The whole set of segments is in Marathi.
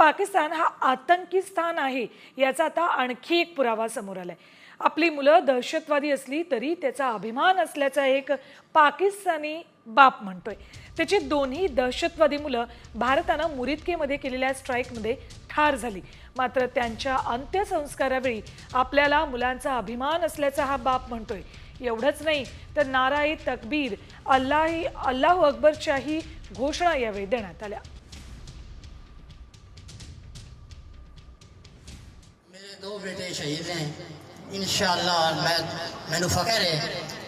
पाकिस्तान हा आतंकी स्थान आहे याचा आता आणखी एक पुरावा समोर आलाय. आपली मुलं दहशतवादी असली तरी त्याचा अभिमान असल्याचा एक पाकिस्तानी बाप म्हणतोय. त्याची दोन्ही दहशतवादी मुलं भारतानं मुरिदकेमध्ये केलेल्या स्ट्राईकमध्ये ठार झाली. मात्र त्यांच्या अंत्यसंस्कारावेळी आपल्याला मुलांचा अभिमान असल्याचा हा बाप म्हणतोय. एवढंच नाही तर नाराई तकबीर अल्लाही अल्लाह अकबरच्याही घोषणा यावेळी देण्यात आल्या. मेरे दो बेटे शहीद हैं इंशाल्लाह मैं मैनू फख्र है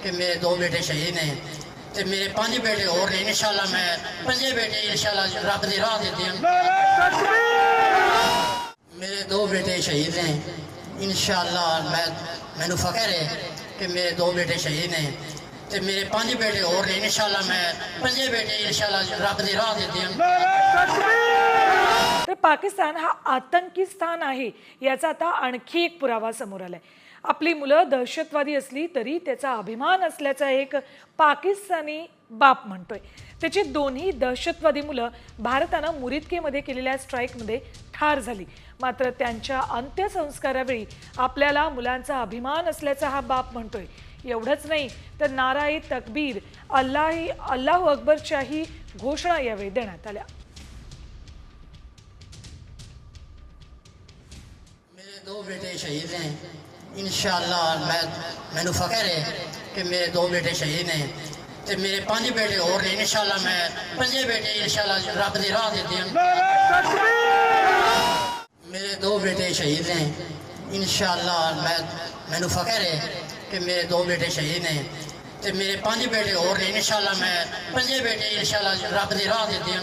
कि मेरे दो बेटे शहीद हैं ते मेरे पांच बेटे और ने इंशाल्लाह मैं पंजे बेटे इंशाल्लाह रब दी राह देते हैं मेरे दो बेटे शहीद हैं इंशाल्लाह मैं मैनू फख्र है कि मेरे दो बेटे शहीद हैं ते मेरे पांच बेटे और ने इंशाल्लाह मैं पंजे बेटे इंशाल्लाह रब दी राह देते हैं तर पाकिस्तान हा आतंकी स्थान आहे याचा आता आणखी एक पुरावा समोर आलाय. आपली मुलं दहशतवादी असली तरी त्याचा अभिमान असल्याचा एक पाकिस्तानी बाप म्हणतोय. त्याची दोन्ही दहशतवादी मुलं भारतानं मुरिदकेमध्ये केलेल्या स्ट्राईकमध्ये ठार झाली. मात्र त्यांच्या अंत्यसंस्कारावेळी आपल्याला मुलांचा अभिमान असल्याचा हा बाप म्हणतोय. एवढंच नाही तर नाराई तकबीर अल्लाही अल्लाह अकबरच्याही घोषणा यावेळी देण्यात आल्या. दो बेटे शहीद हैं इंशाल्लाह मैं मैनू फख्र है कि मेरे दो बेटे शहीद हैं ते मेरे पांच बेटे होर ने इंशाल्लाह मैं पंजे बेटे इंशाल्लाह रब दी राह देते हैं मेरे दो बेटे शहीद हैं इंशाल्लाह मैं मैनू फख्र है कि मेरे दो बेटे शहीद हैं ते मेरे पांच बेटे होर ने इंशाल्लाह मैं पंजे बेटे इंशाल्लाह रब दी राह देते हैं